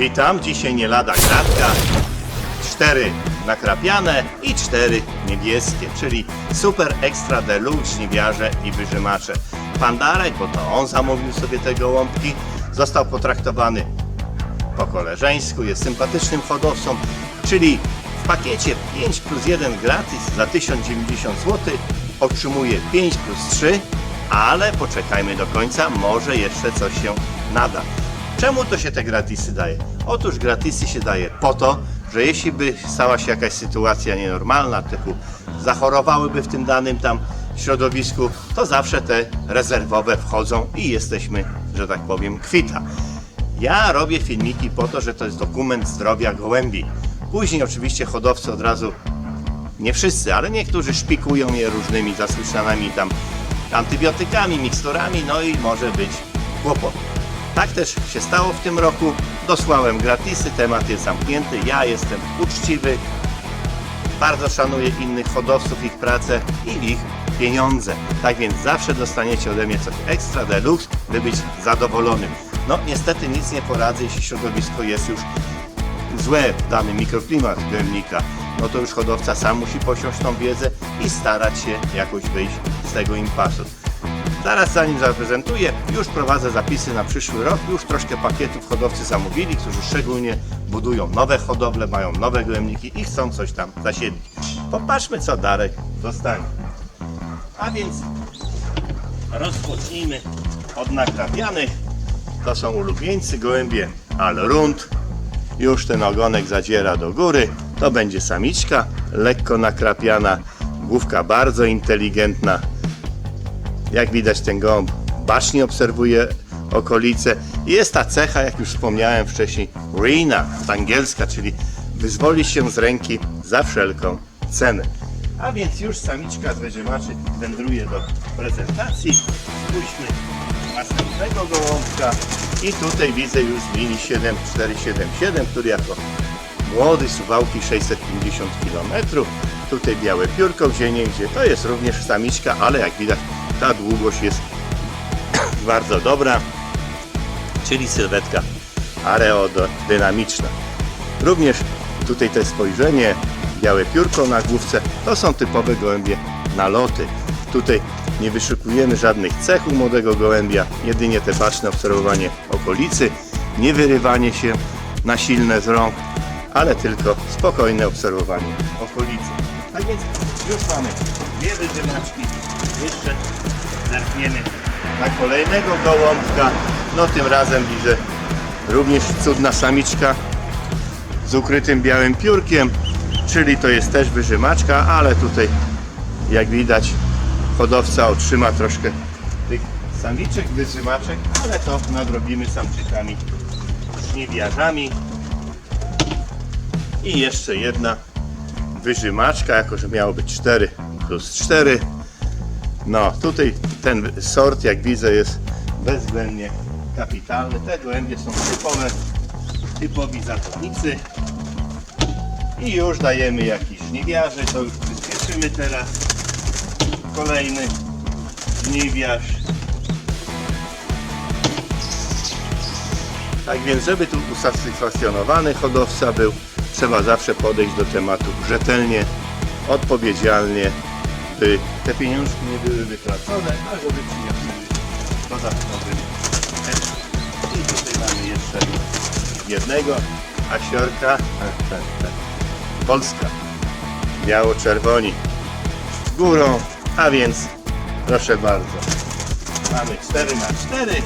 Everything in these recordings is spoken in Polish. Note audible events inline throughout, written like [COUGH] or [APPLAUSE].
Witam, dzisiaj nie lada gratka. Cztery nakrapiane i cztery niebieskie, czyli super ekstra deluxe żniwiarze i wyżymacze. Pan Darek, bo to on zamówił sobie te gołąbki, został potraktowany po koleżeńsku, jest sympatycznym hodowcą, czyli w pakiecie 5 plus 1 gratis za 1090 zł otrzymuje 5 plus 3, ale poczekajmy do końca, może jeszcze coś się nada. Czemu to się te gratisy daje? Otóż gratisy się daje po to, że jeśli by stała się jakaś sytuacja nienormalna, typu zachorowałyby w tym danym tam środowisku, to zawsze te rezerwowe wchodzą i jesteśmy, że tak powiem, kwita. Ja robię filmiki po to, że to jest dokument zdrowia gołębi. Później oczywiście hodowcy od razu, nie wszyscy, ale niektórzy szpikują je różnymi zasłyszanymi tam antybiotykami, miksturami, no i może być kłopot. Tak też się stało w tym roku. Dosłałem gratisy, temat jest zamknięty. Ja jestem uczciwy, bardzo szanuję innych hodowców, ich pracę i ich pieniądze. Tak więc zawsze dostaniecie ode mnie coś ekstra deluxe, by być zadowolonym. No niestety nic nie poradzę, jeśli środowisko jest już złe, dany mikroklimat głębnika, no to już hodowca sam musi posiąść tą wiedzę i starać się jakoś wyjść z tego impasu. Zaraz zanim zaprezentuję, już prowadzę zapisy na przyszły rok. Już troszkę pakietów hodowcy zamówili, którzy szczególnie budują nowe hodowle, mają nowe głębniki i chcą coś tam zasiedlić. Popatrzmy co Darek dostanie. A więc rozpocznijmy od nakrapianych. To są ulubieńcy gołębie Alrund. Już ten ogonek zadziera do góry. To będzie samiczka, lekko nakrapiana, główka bardzo inteligentna. Jak widać ten gołąb bacznie obserwuje okolice. Jest ta cecha, jak już wspomniałem wcześniej, Rina, angielska, czyli wyzwolić się z ręki za wszelką cenę. A więc już samiczka z wyżymaczy wędruje do prezentacji. Spójrzmy następnego gołąbka. I tutaj widzę już z linii 7477, który jako młody suwałki 650 km. Tutaj białe piórko gdzie niegdzie. To jest również samiczka, ale jak widać ta długość jest [COUGHS] bardzo dobra, czyli sylwetka aerodynamiczna. Również tutaj te spojrzenie, białe piórko na główce, to są typowe gołębie naloty. Tutaj nie wyszukujemy żadnych cech u młodego gołębia, jedynie te baczne obserwowanie okolicy, nie wyrywanie się na silne z rąk, ale tylko spokojne obserwowanie okolicy. Tak więc już mamy dwie wydymaczki, jeszcze zerkniemy na kolejnego gołąbka. No tym razem widzę również cudna samiczka z ukrytym białym piórkiem, czyli to jest też wyżymaczka, ale tutaj jak widać hodowca otrzyma troszkę tych samiczek, wyżymaczek, ale to nadrobimy samczykami żniwiarzami. I jeszcze jedna wyżymaczka, jako że miało być 4 plus 4. No, tutaj ten sort, jak widzę, jest bezwzględnie kapitalny. Te gołębie są typowe, typowi zatownicy. I już dajemy jakiś żniwiarzy, to już przyspieszymy teraz. Kolejny żniwiarz. Tak więc, żeby tu usatysfakcjonowany hodowca był, trzeba zawsze podejść do tematu rzetelnie, odpowiedzialnie, by te pieniążki nie były wytracone, a żeby przyniosły dodatkowy efekt. I tutaj mamy jeszcze jednego asiorka, Polska, biało-czerwoni. Górą, a więc proszę bardzo, mamy 4 na 4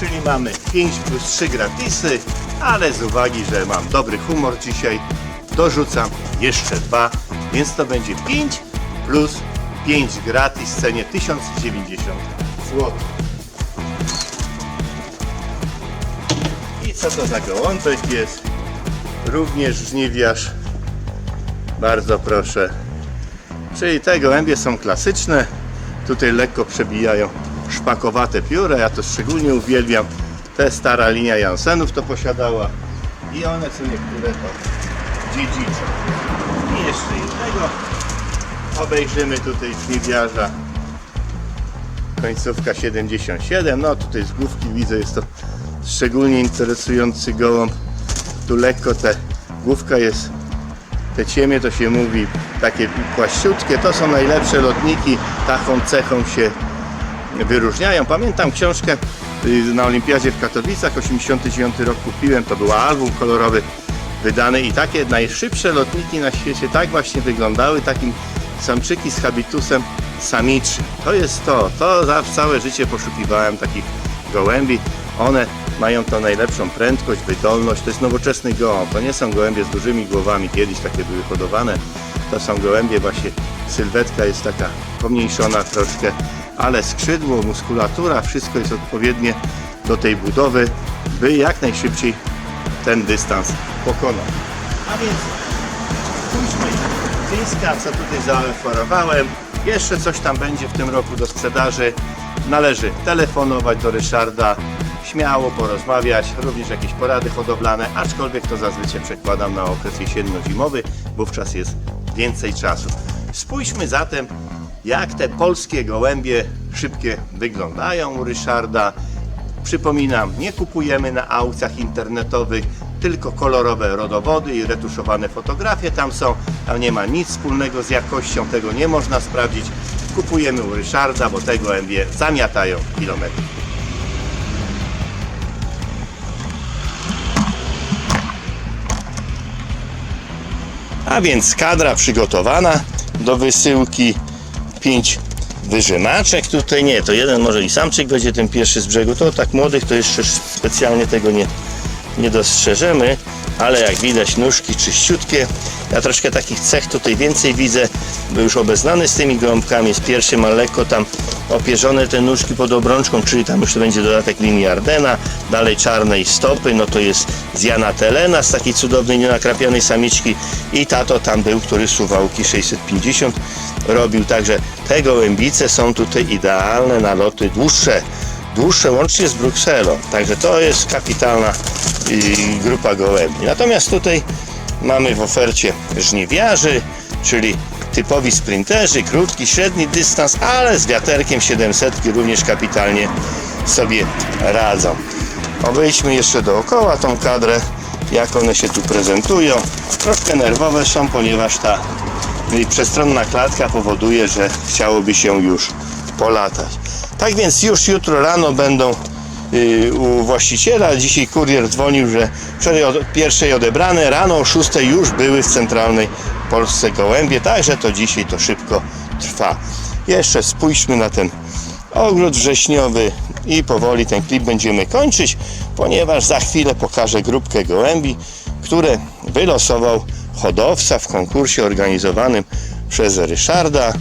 czyli mamy 5 plus 3 gratisy, ale z uwagi, że mam dobry humor dzisiaj, dorzucam jeszcze dwa, więc to będzie 5 plus 5 gratis w cenie 1090 zł. I co to za gołąbek jest? Również żniwiarz. Bardzo proszę. Czyli te gołębie są klasyczne. Tutaj lekko przebijają szpakowate pióra. Ja to szczególnie uwielbiam. Te stara linia Jansenów to posiadała. I one co niektóre to dziedziczą. I jeszcze jednego. Obejrzymy tutaj żniwiarza. Końcówka 77. No tutaj z główki widzę jest to szczególnie interesujący gołąb. Tu lekko te główka jest, te ciemie to się mówi takie płaściutkie. To są najlepsze lotniki. Taką cechą się wyróżniają. Pamiętam książkę y, na Olimpiadzie w Katowicach, 89 rok kupiłem, to był album kolorowy wydany i takie najszybsze lotniki na świecie tak właśnie wyglądały, takim samczyki z habitusem samiczym. To jest to, to za całe życie poszukiwałem takich gołębi. One mają tą najlepszą prędkość, wydolność, to jest nowoczesny gołąb, to nie są gołębie z dużymi głowami, kiedyś takie były hodowane, to są gołębie właśnie, sylwetka jest taka pomniejszona troszkę, ale skrzydło, muskulatura, wszystko jest odpowiednie do tej budowy, by jak najszybciej ten dystans pokonać. A więc spójrzmy, Co tutaj zaoferowałem. Jeszcze coś tam będzie w tym roku do sprzedaży. Należy telefonować do Ryszarda, śmiało porozmawiać, również jakieś porady hodowlane, aczkolwiek to zazwyczaj przekładam na okres jesienno-zimowy, wówczas jest więcej czasu. Spójrzmy zatem, jak te polskie gołębie szybkie wyglądają u Ryszarda. Przypominam, nie kupujemy na aukcjach internetowych, tylko kolorowe rodowody i retuszowane fotografie tam są. Tam nie ma nic wspólnego z jakością, tego nie można sprawdzić. Kupujemy u Ryszarda, bo te gołębie zamiatają kilometry. A więc kadra przygotowana do wysyłki. Pięć wyżymaczek tutaj nie, to jeden może i samczyk będzie ten pierwszy z brzegu. To tak młodych to jeszcze specjalnie tego nie, nie dostrzeżemy, ale jak widać nóżki czyściutkie. Ja troszkę takich cech tutaj więcej widzę, bo już obeznany z tymi gołąbkami. Z pierwszym ma lekko tam opierzone te nóżki pod obrączką, czyli tam już to będzie dodatek linii Ardena. Dalej czarnej stopy, no to jest z Jana Telena, z takiej cudownej, nienakrapianej samiczki. I tato tam był, który suwałki 650 robił. Także te gołębice są tutaj idealne na loty dłuższe dłuższe łącznie z Brukselą. Także to jest kapitalna grupa gołębi. Natomiast tutaj mamy w ofercie żniwiarzy, czyli typowi sprinterzy, krótki, średni dystans, ale z wiaterkiem 700 również kapitalnie sobie radzą. Obejdźmy jeszcze dookoła tą kadrę, jak one się tu prezentują. Troszkę nerwowe są, ponieważ ta przestronna klatka powoduje, że chciałoby się już polatać. Tak więc już jutro rano będą y, u właściciela. Dzisiaj kurier dzwonił, że wczoraj od pierwszej odebrane, rano o 6 już były w centralnej Polsce gołębie, także to dzisiaj to szybko trwa. Jeszcze spójrzmy na ten ogród wrześniowy i powoli ten klip będziemy kończyć, ponieważ za chwilę pokażę grupkę gołębi, które wylosował hodowca w konkursie organizowanym przez Ryszarda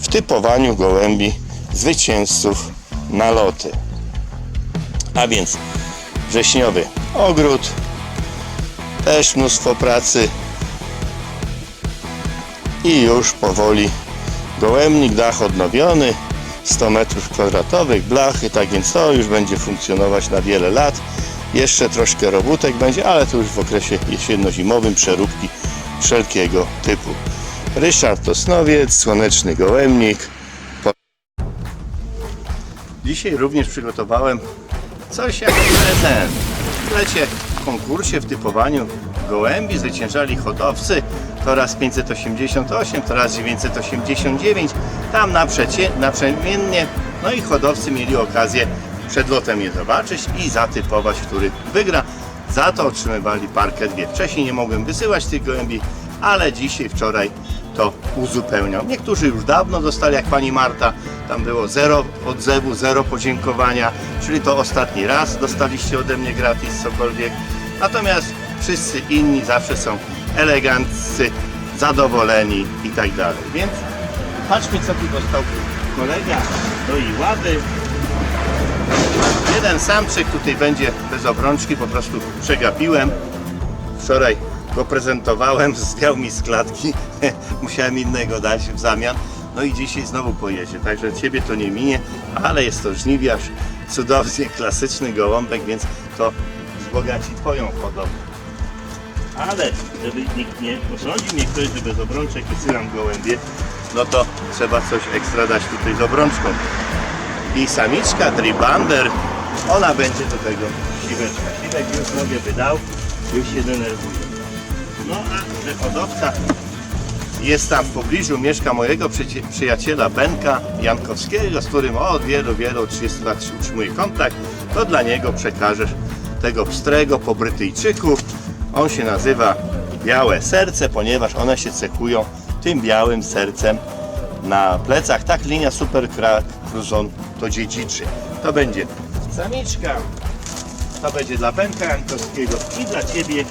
w typowaniu gołębi zwycięzców na loty. A więc wrześniowy ogród, też mnóstwo pracy i już powoli gołębnik, dach odnowiony, 100 metrów kwadratowych, blachy, tak więc to już będzie funkcjonować na wiele lat. Jeszcze troszkę robótek będzie, ale to już w okresie jesienno-zimowym przeróbki wszelkiego typu. Ryszard Osnowiec, Słoneczny Gołębnik. Dzisiaj również przygotowałem coś jak prezent. W lecie w konkursie w typowaniu gołębi zwyciężali hodowcy. To raz 588, to raz 989. Tam naprzecie, naprzemiennie. No i hodowcy mieli okazję przed lotem je zobaczyć i zatypować, który wygra. Za to otrzymywali parkę dwie. Wcześniej nie mogłem wysyłać tych gołębi, ale dzisiaj, wczoraj to uzupełniał. Niektórzy już dawno dostali, jak pani Marta, tam było zero odzewu, zero podziękowania, czyli to ostatni raz dostaliście ode mnie gratis cokolwiek. Natomiast wszyscy inni zawsze są eleganccy, zadowoleni i tak dalej. Więc patrzmy, co tu dostał kolega do jej ławy. Jeden samczyk tutaj będzie bez obrączki, po prostu przegapiłem. Wczoraj go prezentowałem, [LAUGHS] zwiał mi z klatki, [LAUGHS] musiałem innego dać w zamian. No i dzisiaj znowu pojedzie, także Ciebie to nie minie, ale jest to żniwiarz, cudownie klasyczny gołąbek, więc to wzbogaci Twoją hodowlę. Ale żeby nikt nie posądził mnie ktoś, że bez obrączek wysyłam gołębie, no to trzeba coś ekstra dać tutaj z obrączką. I samiczka Tribander, ona będzie do tego siweczka. Siwek już sobie wydał, Już się denerwuje. No a że hodowca jest tam w pobliżu, mieszka mojego przyci- przyjaciela Benka Jankowskiego, z którym od wielu, wielu 30 lat utrzymuje kontakt, to dla niego przekażesz tego pstrego po Brytyjczyku. On się nazywa Białe Serce, ponieważ one się cechują tym białym sercem na plecach. Tak linia Super Cruzon to dziedziczy. To będzie samiczka, to będzie dla Benka Jankowskiego i dla Ciebie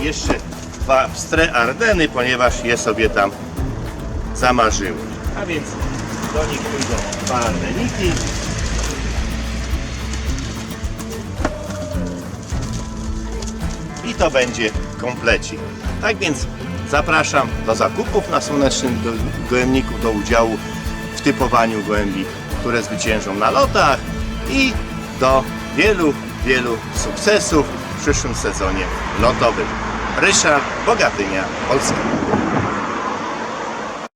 jeszcze dwa pstre Ardeny, ponieważ je sobie tam zamarzyły. A więc do nich pójdą dwa Ardeniki. I to będzie komplecik. Tak więc zapraszam do zakupów na Słonecznym Go- Gołębniku, do udziału w typowaniu gołębi, które zwyciężą na lotach i do wielu, wielu sukcesów w przyszłym sezonie lotowym. Ryszard Bogatynia, Polska.